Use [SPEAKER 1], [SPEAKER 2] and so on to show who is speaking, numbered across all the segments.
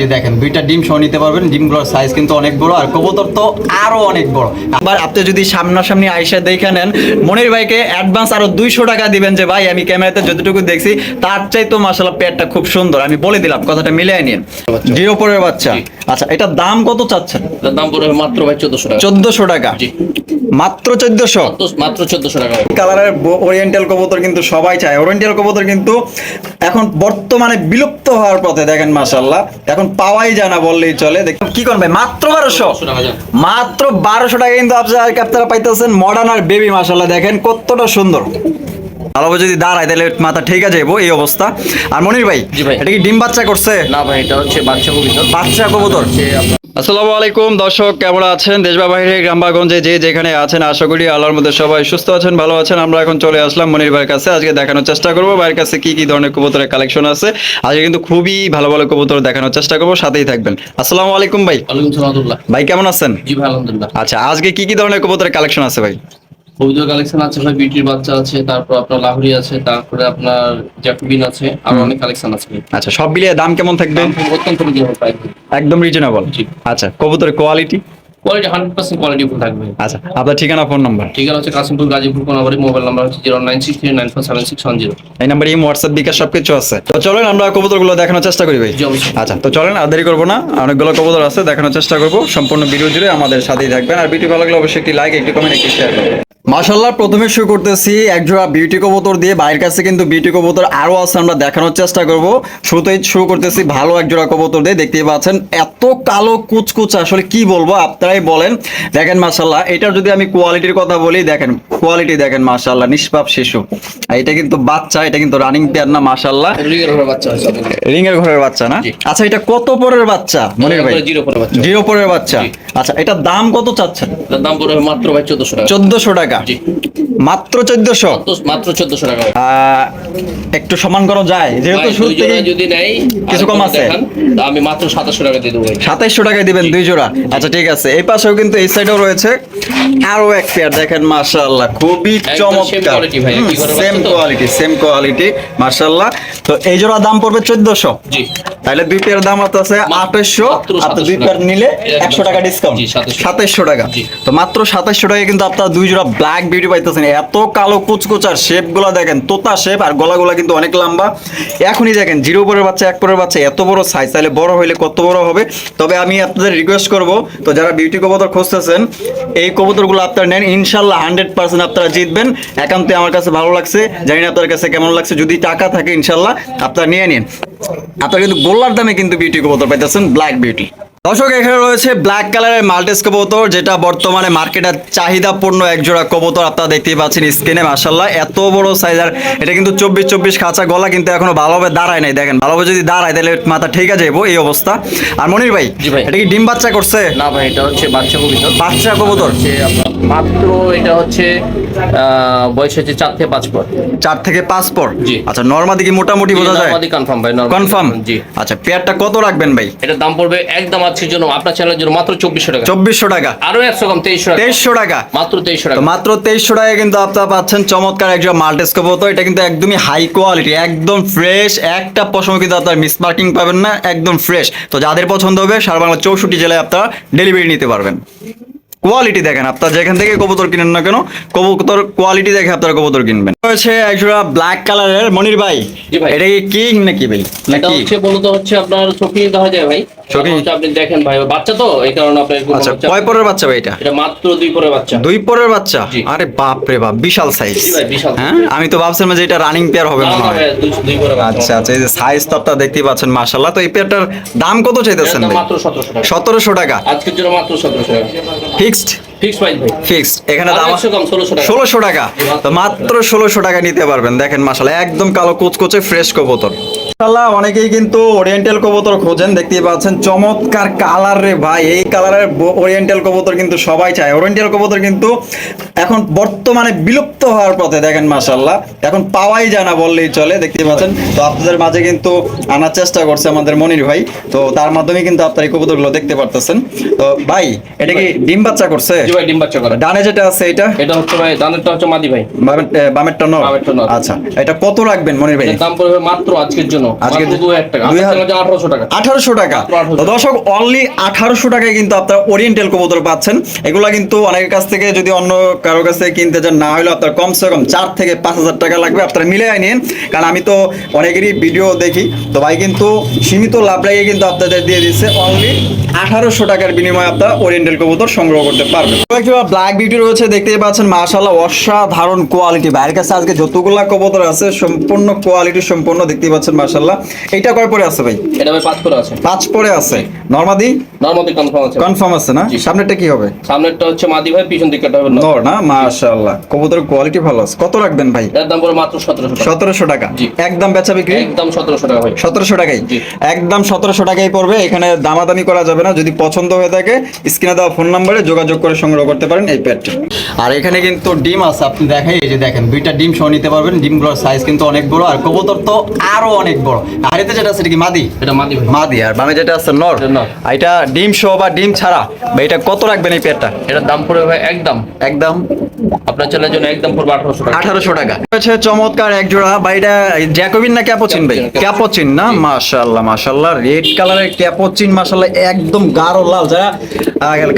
[SPEAKER 1] যে দেখেন দুইটা ডিম সহ নিতে পারবেন। ডিমগুলোর সাইজ কিন্তু অনেক বড় আর কবুতর তো আরও অনেক বড়। আবার আপনি যদি সামনাসামনি আইসা দেখে নেন মনির ভাইকে অ্যাডভান্স আরও দুইশো টাকা দিবেন যে ভাই আমি ক্যামেরাতে যতটুকু দেখছি তার চাই তো মাসাল্লাহ পেটটা খুব সুন্দর। আমি বলে দিলাম কথাটা মিলিয়ে নিন। জিরো পরের বাচ্চা। আচ্ছা এটার দাম কত চাচ্ছেন?
[SPEAKER 2] দাম পড়বে মাত্র ভাই চোদ্দশো টাকা।
[SPEAKER 1] চোদ্দশো টাকা?
[SPEAKER 2] জি।
[SPEAKER 1] মাত্র চোদ্দশো?
[SPEAKER 2] তো মাত্র চোদ্দশো টাকা ভাই।
[SPEAKER 1] কালারের ওরিয়েন্টাল কবুতর কিন্তু সবাই চায়। ওরিয়েন্টাল কবুতর কিন্তু এখন বর্তমানে বিলুপ্ত হওয়ার পথে দেখেন মাসাল্লাহ এখন পাওয়াই যায় না বললেই চলে। দেখুন কি করবে মাত্র বারোশো?
[SPEAKER 2] 1200 টাকা
[SPEAKER 1] মাত্র বারোশো টাকা কিন্তু আপনারা আপনারা পাইতেছেন মডার্ন আর বেবি মাসাল্লাহ দেখেন কতটা সুন্দর। ভালোভাবে যদি দাঁড়ায় তাহলে মাথা ঠিক আছে এই অবস্থা। আর মনির ভাই এটা কি ডিম বাচ্চা করছে?
[SPEAKER 2] না ভাই এটা হচ্ছে বাচ্চা কবিতা
[SPEAKER 1] বাচ্চা কবুতর। আসসালামু আলাইকুম দর্শক কেমন আছেন? দেশ বা বাইরে যে যেখানে আছেন আশা করি আল্লাহর মধ্যে সবাই সুস্থ আছেন ভালো আছেন। আমরা এখন চলে আসলাম মনির ভাইয়ের কাছে। আজকে দেখানোর চেষ্টা করব। ভাইয়ের কাছে কি কি ধরনের কবুতরের কালেকশন আছে? আজকে কিন্তু খুবই ভালো ভালো কবুতর দেখানোর চেষ্টা করব। সাথেই থাকবেন। আসসালামু আলাইকুম ভাই। ভাই কেমন আছেন? আচ্ছা আজকে কি কি ধরনের কবুতরের কালেকশন আছে ভাই?
[SPEAKER 2] কবিতা কালেকশন আছে ভাই বিউটির বাচ্চা আছে তারপর আপনার লাহরি আছে তারপরে আপনার জ্যাকুবিন আছে আর অনেক কালেকশন আছে।
[SPEAKER 1] আচ্ছা সব মিলিয়ে দাম কেমন থাকবে?
[SPEAKER 2] অত্যন্ত রিজনেবল
[SPEAKER 1] একদম রিজনেবল। আচ্ছা কবুতরের quality
[SPEAKER 2] quality hundred percent quality full থাকবে।
[SPEAKER 1] আচ্ছা আপনার ঠিকানা ফোন নাম্বার
[SPEAKER 2] ঠিকানা হচ্ছে কাশিমপুর গাজীপুর কোনাবাড়ি মোবাইল নাম্বার হচ্ছে zero nine six three nine four seven six one zero
[SPEAKER 1] এই নাম্বারে হোয়াটসঅ্যাপ বিকাশ সবকিছু আছে। তো চলেন আমরা কবুতরগুলো দেখানোর চেষ্টা করি ভাই। আচ্ছা তো চলেন আর দেরি করব না। অনেকগুলো কবুতর আছে দেখানোর চেষ্টা করব। সম্পূর্ণ ভিডিও জুড়ে আমাদের সাথেই থাকবেন। আর ভিডিও ভালো লাগলে অবশ্যই একটি লাইক একটি কমেন্ট একটি শেয়ার করবেন। মাশাল্লাহ প্রথমে শুরু করতেছি একজোড়া বিউটি কবুতর দিয়ে। বাইরের কাছে কিন্তু বিউটি কবুতর আরও আছে আমরা দেখানোর চেষ্টা করব। শুরুতেই শুরু করতেছি ভালো একজোড়া কবুতর দিয়ে। দেখতেই পাচ্ছেন এত কালো কুচকুচ আসলে কি বলব? আপনারাই বলেন দেখেন মাশাল্লাহ এটার যদি আমি কোয়ালিটির কথা বলি দেখেন কোয়ালিটি দেখেন মাশাল্লাহ নিষ্পাপ শিশু। এটা কিন্তু বাচ্চা এটা কিন্তু রানিং পেয়ার না মাশাল্লাহ
[SPEAKER 2] রিগের ঘরে বাচ্চা আছে আপনাদের।
[SPEAKER 1] রিং এর ঘরের বাচ্চা না? আচ্ছা এটা কত পরের বাচ্চা মনির ভাই?
[SPEAKER 2] জিরো
[SPEAKER 1] পরের বাচ্চা। আচ্ছা এটার দাম কত চাচ্ছেন?
[SPEAKER 2] দাম পড়বে মাত্র ভাই চোদ্দশো টাকা।
[SPEAKER 1] চোদ্দশো টাকা? মাত্র চোদ্দশো?
[SPEAKER 2] মাত্র চোদ্দশো টাকা
[SPEAKER 1] একটু সমান করা যায়। যেহেতু
[SPEAKER 2] ভাই,
[SPEAKER 1] শুরু
[SPEAKER 2] দুই
[SPEAKER 1] থেকে
[SPEAKER 2] জোড়া যদি নেই
[SPEAKER 1] কিছু কম আছে?
[SPEAKER 2] আমি মাত্র সাতাশশো টাকা দিয়ে দেবো ভাই।
[SPEAKER 1] সাতাইশশো টাকায় দিবেন দুই জোড়া। আচ্ছা ঠিক আছে। এই পাশেও কিন্তু এই সাইডেও রয়েছে আরও এক পেয়ার দেখেন মাশাআল্লাহ খুবই চমৎকার। সেম কোয়ালিটি সেম কোয়ালিটি মাশাআল্লাহ। তো এই জোড়া দাম পড়বে চোদ্দশো।
[SPEAKER 2] জি।
[SPEAKER 1] তাহলে দুই পেয়ার দাম আছে? আঠাশশো। আপনি দুই পেয়ার নিলে একশো টাকা ডিসকাউন্ট
[SPEAKER 2] 2700
[SPEAKER 1] সাতাইশশো টাকা। তো মাত্র সাতাইশশো টাকা কিন্তু আপনার দুই জোড়া ব্ল্যাক বিউটি পাইতেছেন। এত কালো কুচকুচার শেপগুলা দেখেন তোতা শেপ আর গলাগুলা কিন্তু অনেক লম্বা। এখনই দেখেন জিরো পরের বাচ্চা এক পরের বাচ্চা এত বড় সাইজ তাহলে বড় হইলে কত বড় হবে? তবে আমি আপনাদের রিকোয়েস্ট করব তো যারা বিউটি কবুতর খুঁজতেছেন এই কবুতরগুলো আপনারা নেন। ইনশাল্লাহ হান্ড্রেড পার্সেন্ট আপনারা জিতবেন। একান্তে আমার কাছে ভালো লাগছে। জানি না আপনার কাছে কেমন লাগছে। যদি টাকা থাকে ইনশাল্লাহ আপনারা নিয়ে নিন। আপনারা কিন্তু গোল্লার দামে কিন্তু বিউটি কবুতর পাইতেছেন ব্ল্যাক বিউটি দর্শক এখানে রয়েছে ব্ল্যাক কালারের মাল্টেস কবুতর যেটা বর্তমানে মার্কেটের চাহিদাপূর্ণ এক জোড়া কবুতর আপনারা দেখতেই পাচ্ছেন স্ক্রিনে মাসাল্লাহ এত বড় সাইজার এটা কিন্তু চব্বিশ চব্বিশ খাঁচা গলা কিন্তু এখনও ভালোভাবে দাঁড়ায় নাই। দেখেন ভালোভাবে যদি দাঁড়ায় তাহলে মাথা ঠিক আছে এই অবস্থা। আর মনির ভাই এটা কি ডিম বাচ্চা করছে?
[SPEAKER 2] না ভাই এটা হচ্ছে বাচ্চা কবিতা
[SPEAKER 1] বাচ্চা কবুতর?
[SPEAKER 2] মাত্র এটা হচ্ছে বয়স হচ্ছে চার থেকে পাঁচ পর।
[SPEAKER 1] চার থেকে পাঁচ পর?
[SPEAKER 2] জি।
[SPEAKER 1] আচ্ছা নর্মাদি কি মোটামুটি বোঝা যায়?
[SPEAKER 2] কনফার্ম ভাই।
[SPEAKER 1] কনফার্ম
[SPEAKER 2] জি।
[SPEAKER 1] আচ্ছা পেয়ারটা কত রাখবেন ভাই?
[SPEAKER 2] এটার দাম পড়বে একদম আজকের জন্য আপনার চ্যানেলের জন্য মাত্র চব্বিশশো টাকা।
[SPEAKER 1] চব্বিশশো টাকা।
[SPEAKER 2] আরও একশো কম তেইশশো টাকা।
[SPEAKER 1] তেইশশো টাকা।
[SPEAKER 2] মাত্র তেইশশো টাকা।
[SPEAKER 1] মাত্র তেইশশো টাকায় কিন্তু আপনারা পাচ্ছেন চমৎকার একজন মাল্টেস কবুতর এটা কিন্তু একদমই হাই কোয়ালিটি একদম ফ্রেশ একটা পশম কিন্তু আপনার মিস মার্কিং পাবেন না একদম ফ্রেশ তো যাদের পছন্দ হবে সারা বাংলা চৌষট্টি জেলায় আপনারা ডেলিভারি নিতে পারবেন। কোয়ালিটি দেখেন আপনার যেখান থেকে কবুতর কিনেন না কেন কবুতর কোয়ালিটি দেখে আপনারা কবুতর কিনবেন। রয়েছে একজোড়া ব্ল্যাক কালারের মনির ভাই।
[SPEAKER 2] ভাই।
[SPEAKER 1] এটা কি কিং নাকি ভাই? নাকি?
[SPEAKER 2] হচ্ছে মূলত হচ্ছে আপনার চোখে দেখা যায় ভাই। আপনি দেখেন ভাই বাচ্চা তো এই কারণে আপনার
[SPEAKER 1] আচ্ছা কয় পরের বাচ্চা ভাই এটা?
[SPEAKER 2] এটা মাত্র দুই পরে বাচ্চা।
[SPEAKER 1] দুই পরের বাচ্চা? আরে বাপ রে বাপ বিশাল সাইজ হ্যাঁ আমি তো ভাবছিলাম যে এটা রানিং পেয়ার হবে মনে হয়। আচ্ছা আচ্ছা এই যে সাইজ তো আপনারা দেখতেই পাচ্ছেন মাশাল্লাহ তো এই পেয়ারটার দাম কত চাইতেছেন ভাই?
[SPEAKER 2] মাত্র সতেরোশো টাকা।
[SPEAKER 1] সতেরোশো টাকা।
[SPEAKER 2] আজকের জন্য মাত্র সতেরোশো টাকা।
[SPEAKER 1] ফিক্সড
[SPEAKER 2] ফিক্স
[SPEAKER 1] এখানে দাম
[SPEAKER 2] ষোলোশো টাকা।
[SPEAKER 1] তো মাত্র ষোলোশো টাকা নিতে পারবেন। দেখেন মাশাল্লাহ একদম কালো কুচকুচে ফ্রেশ কবুতর। মাশাল্লাহ অনেকেই কিন্তু ওরিয়েন্টাল কবুতর খোঁজেন দেখতেই পাচ্ছেন। চমৎকার কালার রে ভাই এই কালারের ওরিয়েন্টাল কবুতর কিন্তু সবাই চায়। ওরিয়েন্টাল কবুতর কিন্তু এখন বর্তমানে বিলুপ্ত হওয়ার পথে দেখেন মাশাল্লাহ এখন পাওয়াই যায় না বললেই চলে দেখতেই পাচ্ছেন। তো আপনাদের মাঝে কিন্তু আনার চেষ্টা করছে আমাদের মনির ভাই। তো তার মাধ্যমে কিন্তু আপনার এই কবুতরগুলো দেখতে পারতেছেন। তো ভাই এটা কি ডিম বাচ্চা করছে?
[SPEAKER 2] ভাই ডিম বাচ্চা করে।
[SPEAKER 1] ডানে যেটা আছে এটা?
[SPEAKER 2] এটা হচ্ছে ভাই দানেরটা হচ্ছে মাদি ভাই।
[SPEAKER 1] বামেরটা নর? আচ্ছা এটা কত রাখবেন মনির ভাই?
[SPEAKER 2] দাম পড়বে মাত্র আজকের জন্য।
[SPEAKER 1] আজকে
[SPEAKER 2] আঠারোশো টাকা।
[SPEAKER 1] আঠারোশো টাকা।
[SPEAKER 2] মাত্র 1800
[SPEAKER 1] তো দর্শক অনলি আঠারোশো টাকায় কিন্তু আপনার ওরিয়েন্টাল কবুতর পাচ্ছেন। এগুলা কিন্তু অনেকের কাছ থেকে যদি অন্য কাছ কিনতে চান না হলে আপনার কমসে কম চার থেকে পাঁচ হাজার টাকা লাগবে। আপনারা মিলে নিন কারণ আমি তো অনেকেরই ভিডিও দেখি। তো ভাই কিন্তু সীমিত লাভ লাগিয়ে কিন্তু আপনাদের দিয়ে দিচ্ছে। অনলি আঠারোশো টাকার বিনিময়ে আপনারা ওরিয়েন্টাল কবুতর সংগ্রহ করতে পারবেন। ব্ল্যাক বিউটি রয়েছে দেখতেই পাচ্ছেন। মাশাল্লাহ অসাধারণ কোয়ালিটি বাইরের কাছে আজকে যতগুলা কবুতর আছে সম্পূর্ণ কোয়ালিটি সম্পূর্ণ দেখতেই পাচ্ছেন মাশাল্লাহ এইটা কয় পরে আছে ভাই?
[SPEAKER 2] এটা ভাই পাঁচ পরে আছে।
[SPEAKER 1] পাঁচ পরে আছে। নর্মাদি?
[SPEAKER 2] নর্মাদি কনফার্ম আছে।
[SPEAKER 1] কনফার্ম আছে না?
[SPEAKER 2] জি।
[SPEAKER 1] সামনেটা কি হবে?
[SPEAKER 2] সামনেরটা হচ্ছে মাদি ভাই পিছন দিকটা হবে নর।
[SPEAKER 1] না? মাশাআল্লাহ। কবুতরের কোয়ালিটি ভালো আছে। কত রাখবেন ভাই?
[SPEAKER 2] এটার দাম পড়ে মাত্র সতেরোশো টাকা।
[SPEAKER 1] সতেরোশো টাকা। একদম বেচা বিক্রি?
[SPEAKER 2] একদম সতেরোশো টাকা ভাই।
[SPEAKER 1] সতেরোশো টাকাই? একদম সতেরোশো টাকাই পড়বে। এখানে দামাদামি করা যাবে না। যদি পছন্দ হয়ে থাকে স্ক্রিনে দেওয়া ফোন নাম্বারে যোগাযোগ করে সংগ্রহ করতে পারেন এই প্যাডটি আর এখানে কিন্তু ডিম আছে। আপনি দেখেন এই যে দেখেন দুইটা ডিম সহ নিতে পারবেন। ডিমগুলোর সাইজ কিন্তু অনেক বড় আর কবুতর তো আরও অনেক বড়। আর এতে যেটা আছে কি মাদি?
[SPEAKER 2] এটা মাদি
[SPEAKER 1] মাদি। আর বামে যেটা আছে নর।
[SPEAKER 2] এটা
[SPEAKER 1] ডিম সহ বা ডিম ছাড়া বা এটা কত রাখবেন এই প্যাডটা
[SPEAKER 2] এটার দাম পড়ে ভাই একদম।
[SPEAKER 1] একদম।
[SPEAKER 2] আপনার চ্যানেলের জন্য একদম পড়বে আঠারোশো টাকা।
[SPEAKER 1] আঠারোশো টাকা। রয়েছে চমৎকার এক জোড়া। বা এটা জ্যাকোবিন না ক্যাপোচিন ভাই?
[SPEAKER 2] ক্যাপোচিন,
[SPEAKER 1] না? মাশাল্লাহ মাশাল্লাহ রেড কালারের ক্যাপোচিন মাশাল্লাহ একদম গাঢ় লাল যারা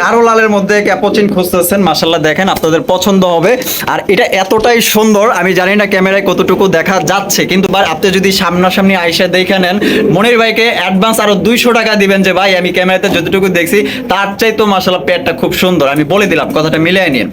[SPEAKER 1] গাঢ় লালের মধ্যে ক্যাপোচিন খুঁজতেছেন। মাশাল্লাহ দেখেন আপনাদের পছন্দ হবে। আর এটা এতটাই সুন্দর আমি জানি না ক্যামেরায় কতটুকু দেখা যাচ্ছে কিন্তু আপনি যদি সামনাসামনি আইসা দেখে নেন মনির ভাইকে অ্যাডভান্স আরও দুইশো টাকা দিবেন যে ভাই আমি ক্যামেরাতে যতটুকু দেখছি তার চাই তো মাশাল্লাহ পেটটা খুব সুন্দর। আমি বলে দিলাম কথাটা মিলিয়ে নিন।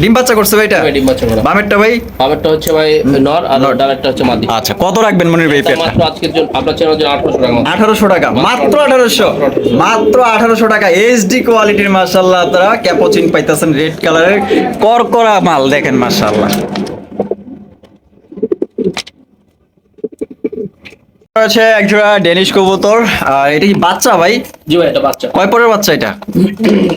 [SPEAKER 1] ডিম বাচ্চা করছে ভাই এটা
[SPEAKER 2] ডিম বাচ্চা করা।
[SPEAKER 1] বামেরটা ভাই?
[SPEAKER 2] আমারটা হচ্ছে ভাই নর আর
[SPEAKER 1] নর।
[SPEAKER 2] ডানেরটা হচ্ছে মাদি।
[SPEAKER 1] আচ্ছা কত রাখবেন মনির ভাই পেটটা?
[SPEAKER 2] মাত্র আজকের জন্য আপনার চ্যানেলের জন্য আঠারোশো টাকা। মাত্র।
[SPEAKER 1] আঠারোশো টাকা মাত্র আঠারোশো। মাত্র আঠারোশো টাকা এইচডি কোয়ালিটির মার্শাল্লাহ আপনারা ক্যাপোচিন পাইতেছেন রেড কালারের করকরা মাল দেখেন মার্শাল্লাহ আছে একজোড়া ডেনিশ কবুতর। আর এটা কি বাচ্চা ভাই?
[SPEAKER 2] জি ভাই এটা বাচ্চা।
[SPEAKER 1] কয় পরের বাচ্চা এটা?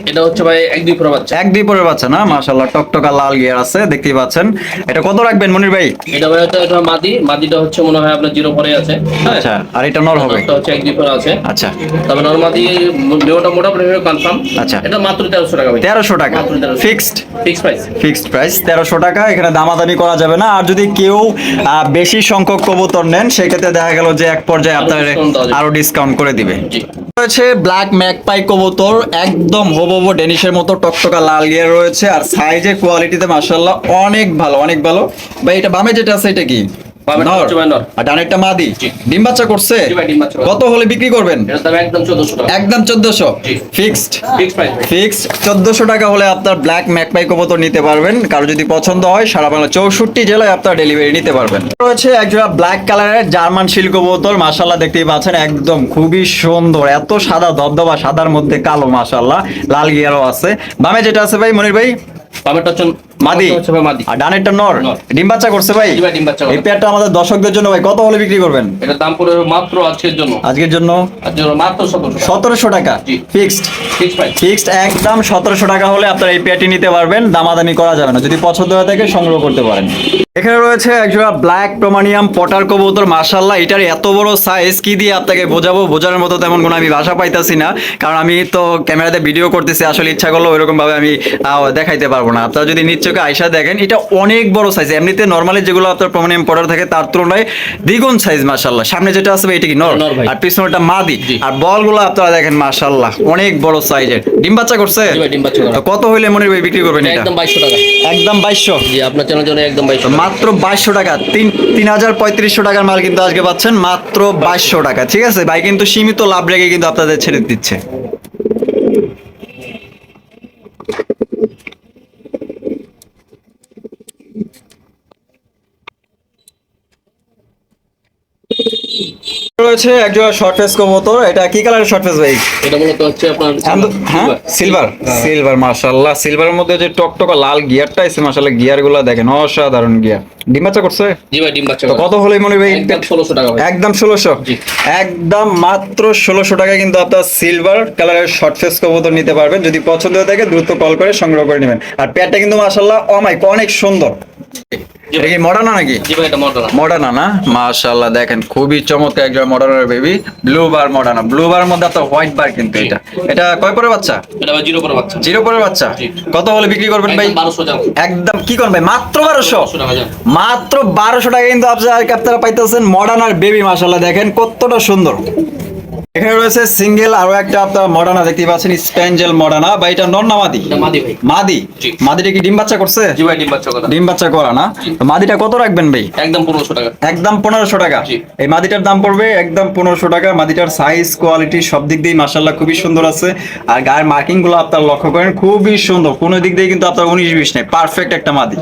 [SPEAKER 2] এটা হচ্ছে ভাই এক দুই পুরো বাচ্চা।
[SPEAKER 1] এক দুই পরের বাচ্চা না? মার্শাল্লাহ টকটকা লাল গিয়ার আছে দেখতেই পাচ্ছেন। এটা কত রাখবেন মনির ভাই?
[SPEAKER 2] এটা ভাই হচ্ছে এটা মাদি। মাদিটা হচ্ছে মনে হয় আপনার জিরো পরে আছে।
[SPEAKER 1] আচ্ছা আর এটা নর হবে?
[SPEAKER 2] এটা হচ্ছে এক দুই পরে আছে।
[SPEAKER 1] আচ্ছা।
[SPEAKER 2] তবে ভিডিওটা মোটামুটি কনফার্ম
[SPEAKER 1] আচ্ছা।
[SPEAKER 2] এটা মাত্র তেরোশো টাকা ভাই।
[SPEAKER 1] তেরোশো টাকা।
[SPEAKER 2] মাত্র 1300
[SPEAKER 1] ফিক্সড
[SPEAKER 2] প্রাইস
[SPEAKER 1] ফিক্সড প্রাইস তেরোশো টাকা। এখানে দামাদামি করা যাবে না। আর যদি কেউ বেশি সংখ্যক কবুতর নেন সেক্ষেত্রে দেখা গেল যে এক পর্যায়ে আপনার। আরও ডিসকাউন্ট করে দিবে। রয়েছে ব্ল্যাক ম্যাকপাই কবুতর একদম হব ডেনিশের মতো টকটকা লাল গিয়ে রয়েছে আর সাইজের কোয়ালিটিতে মাসাল্লাহ অনেক ভালো অনেক ভালো। ভাই এটা বামে যেটা আছে এটা কি?
[SPEAKER 2] বামেরটা
[SPEAKER 1] নর।
[SPEAKER 2] হচ্ছে ভাই নর।
[SPEAKER 1] আর ডানেরটা মাদি ডিম বাচ্চা করছে?
[SPEAKER 2] জি ভাই, ডিম বাচ্চা করছে।
[SPEAKER 1] কত হলে বিক্রি করবেন?
[SPEAKER 2] একদম চোদ্দশো টাকা।
[SPEAKER 1] একদম চোদ্দশো?
[SPEAKER 2] জি।
[SPEAKER 1] ফিক্সড?
[SPEAKER 2] ফিক্স প্রাইস
[SPEAKER 1] ফিক্স চোদ্দশো টাকা হলে আপনার ব্ল্যাক ম্যাকপাই কবুতর নিতে পারবেন। কারও যদি পছন্দ হয় সারা বাংলা চৌষট্টি জেলায় আপনার ডেলিভারি নিতে পারবেন। রয়েছে একজোড়া ব্ল্যাক কালারের জার্মান শিল কবুতর। মাসাল্লাহ দেখতেই পাচ্ছেন একদম খুবই সুন্দর। এত সাদা ধবধবা সাদার মধ্যে কালো মাসাল্লাহ লাল গিয়ারও আছে। বামে যেটা আছে ভাই মনির ভাই? মাদি। আর ডানেরটা নর। ডিম বাচ্চা করছে ভাই। এই পেয়ারটা আমাদের দর্শকদের জন্য ভাই কত হলে বিক্রি করবেন?
[SPEAKER 2] এটার দাম পড়বে মাত্র আজকের জন্য।
[SPEAKER 1] আজকের জন্য?
[SPEAKER 2] মাত্র সতেরোশো টাকা।
[SPEAKER 1] ফিক্সড ফিক্সড একদম সতেরোশো টাকা হলে আপনারা এই পেয়ারটি নিতে পারবেন। দামাদামি করা যাবে না। যদি পছন্দ হয়ে থাকে সংগ্রহ করতে পারেন। এখানে রয়েছে একজোড়া ব্ল্যাক প্রমানিয়াম পটার কবুতর মাশাল্লাহ এটার এত বড় সাইজ কি দিয়ে আপনাকে বোঝাবো? বোঝানোর মতো তেমন কোনো আমি ভাষা পাইতাছি না। কারণ আমি তো ক্যামেরাতে ভিডিও করতেছি আসলে ইচ্ছা করল ওইরকম ভাবে আমি আহ, দেখাইতে পারব না। আপনারা যদি নিচ্চকে আয়সা দেখেন এটা অনেক বড় সাইজ এমনিতে নর্মালি যেগুলো আপনার প্রমানিয়াম পটার থাকে তার তুলনায় দ্বিগুণ সাইজ মাশাল্লাহ সামনে যেটা আছে এটা কি নর? আর পিছনেটা মাদি। আর বলগুলো আপনারা দেখেন মাশাল্লাহ অনেক বড় সাইজের ডিম বাচ্চা করছে? কত হইলে মনে ভাই বিক্রি করবেন এটা?
[SPEAKER 2] একদম বাইশশো টাকা।
[SPEAKER 1] একদম বাইশশো।
[SPEAKER 2] জি আপনার চ্যানেলের জন্য একদম বাইশশো টাকা।
[SPEAKER 1] মাত্র বাইশশো টাকা। তিন তিন হাজার পঁয়ত্রিশশো টাকার মাল কিন্তু আজকে পাচ্ছেন মাত্র বাইশশো টাকা। ঠিক আছে? ভাই কিন্তু সীমিত লাভ রেখে কিন্তু আপনাদের ছেড়ে দিচ্ছে। রয়েছে একজোড়া শর্ট ফেস কবুতর। এটা কি কালারের শর্ট ফেস ভাই?
[SPEAKER 2] এটা মূলত হচ্ছে আপনার
[SPEAKER 1] হ্যাঁ? সিলভার সিলভার মাশাআল্লাহ। সিলভারের মধ্যে যে টকটকা লাল গিয়ারটা আছে মাশাআল্লাহ গিয়ারগুলো দেখেন অসাধারণ গিয়ার ডিম বাচ্চা করছে?
[SPEAKER 2] জি ভাই ডিম বাচ্চা
[SPEAKER 1] কত হলে মনে ভাই?
[SPEAKER 2] একদম ষোলোশো টাকা ভাই।
[SPEAKER 1] একদম ষোলোশো?
[SPEAKER 2] জি।
[SPEAKER 1] একদম মাত্র ষোলোশো টাকায় কিন্তু আপনার সিলভার কালারের শর্ট ফেস কবুতর নিতে পারবেন। যদি পছন্দ হয়ে থাকে দ্রুত কল করে সংগ্রহ করে নেবেন। আর প্যাডটা কিন্তু মাশাল্লাহ অমাইক অনেক সুন্দর। এটা কি মডার্না নাকি?
[SPEAKER 2] জি ভাই এটা মডার্ন
[SPEAKER 1] মডার্না না? মাশাআল্লাহ দেখেন খুবই চমৎকার একজন মডার্নার বেবি ব্লু বার মডার্না ব্লু বার মধ্যে আপনার হোয়াইট বার কিন্তু এটা। এটা কয় পরে বাচ্চা?
[SPEAKER 2] এটা ভাই জিরো করে বাচ্চা।
[SPEAKER 1] জিরো পরে বাচ্চা? কত হলে বিক্রি করবেন ভাই?
[SPEAKER 2] একদম
[SPEAKER 1] কি করবেন ভাই? মাত্র বারোশো? মাত্র বারোশো টাকা কিন্তু আপনারা পাইতেছেন মডার্ন আর বেবি মাশাল্লাহ দেখেন কতটা সুন্দর। রয়েছে সিঙ্গেল আরও একটা আপনার মডার্না দেখতে পাচ্ছেন স্প্যাঞ্জেল মডার্না বা এটা নন না মাদি?
[SPEAKER 2] মাদি ভাই।
[SPEAKER 1] মাদি? মাদিটা কি ডিম বাচ্চা করছে?
[SPEAKER 2] জি ভাই ডিম বাচ্চা কথা
[SPEAKER 1] ডিম বাচ্চা করা না? তো মাদিটা কত রাখবেন ভাই?
[SPEAKER 2] একদম পনেরোশো টাকা।
[SPEAKER 1] একদম পনেরোশো টাকা। এই মাদিটার দাম পড়বে একদম পনেরোশো টাকা। মাদিটার সাইজ কোয়ালিটি সব দিক দিয়ে মাসাল্লাহ খুবই সুন্দর আছে। আর গায়ের মার্কিংগুলো আপনার লক্ষ্য করেন খুবই সুন্দর। কোনো দিক দিয়ে কিন্তু আপনার উনিশ বিশ নেই। পারফেক্ট একটা মাদি।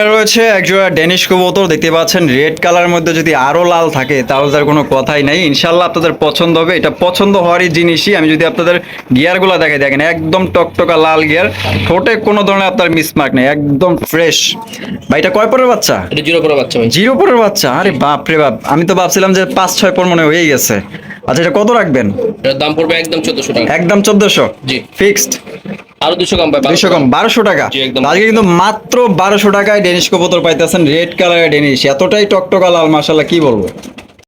[SPEAKER 1] রয়েছে একজোড়া ডেনিশ কবুতর দেখতে পাচ্ছেন রেড কালার মধ্যে যদি আরও লাল থাকে তাহলে তার কোনো কথাই নাই। ইনশাল্লাহ আপনাদের পছন্দ হবে। এটা পছন্দ হওয়ারই জিনিসই। আমি যদি আপনাদের গিয়ারগুলো দেখে দেখেন একদম টকটকা লাল গিয়ার ঠোঁটে কোনো ধরনের আপনার মিসমার্ক নেই একদম ফ্রেশ ভাই এটা কয় পরের বাচ্চা?
[SPEAKER 2] এটা জিরো করে বাচ্চা ভাই।
[SPEAKER 1] জিরো পরের বাচ্চা? আরে বাপ রে বাপ আমি তো ভাবছিলাম যে পাঁচ ছয় পর মনে হয়ে গেছে। আচ্ছা এটা কত রাখবেন?
[SPEAKER 2] দাম পড়বে একদম চোদ্দশো টাকা।
[SPEAKER 1] একদম চোদ্দশো?
[SPEAKER 2] জি।
[SPEAKER 1] ফিক্সড
[SPEAKER 2] আরও দুশো কম
[SPEAKER 1] কম বারোশো টাকা। আজকে কিন্তু মাত্র বারোশো টাকায় ডেনিশ কবুতর পাইতেছেন রেড কালারের ডেনিশ এতটাই টকটকা লাল মাসাল্লাহ কি বলব?